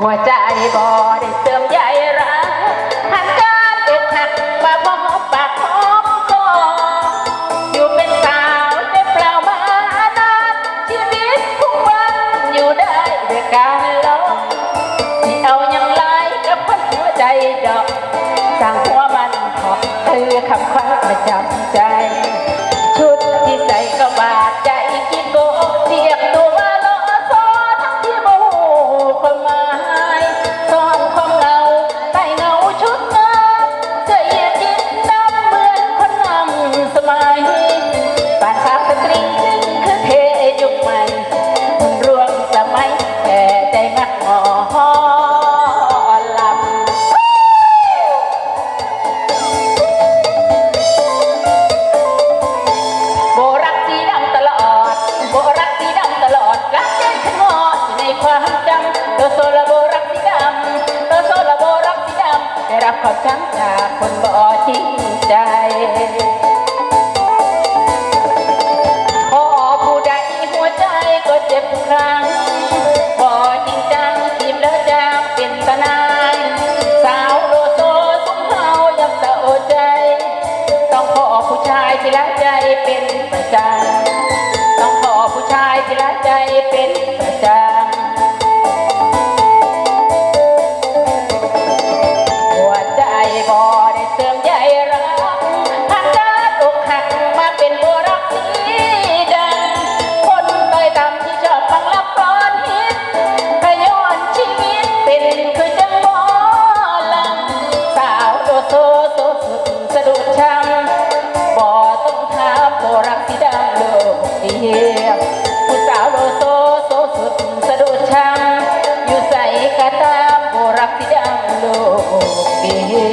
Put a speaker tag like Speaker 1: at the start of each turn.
Speaker 1: หัวใจบ่ได้เสื่อมใยรักหันการอกหักมาพบปากพบคออยู่เป็นสาวได้เปล่ามานานชีวิตทุกวันอยู่ได้ด้วยการลอกที่เอายังไลกับคนหัวใจดอกสั่งหัวมันขอบคือคำคว้าประจำใจำสมัยป่านสาวสตรีซึ่งคือเทยุคใหม่รวมสมัยแต่ใจมักหมอลำโบรักสีดำตลอด โบรักสีดำตลอดรักใจฉันอดอในความจำโลโซละโบรักสีดำโลโซละโบรักสีดำได้รับความช้ำจากคนบ่จริง ที่รักใจเป็นประจำต้องขอผู้ชายที่รักใจเป็นประจำหัวใจบ่อก เ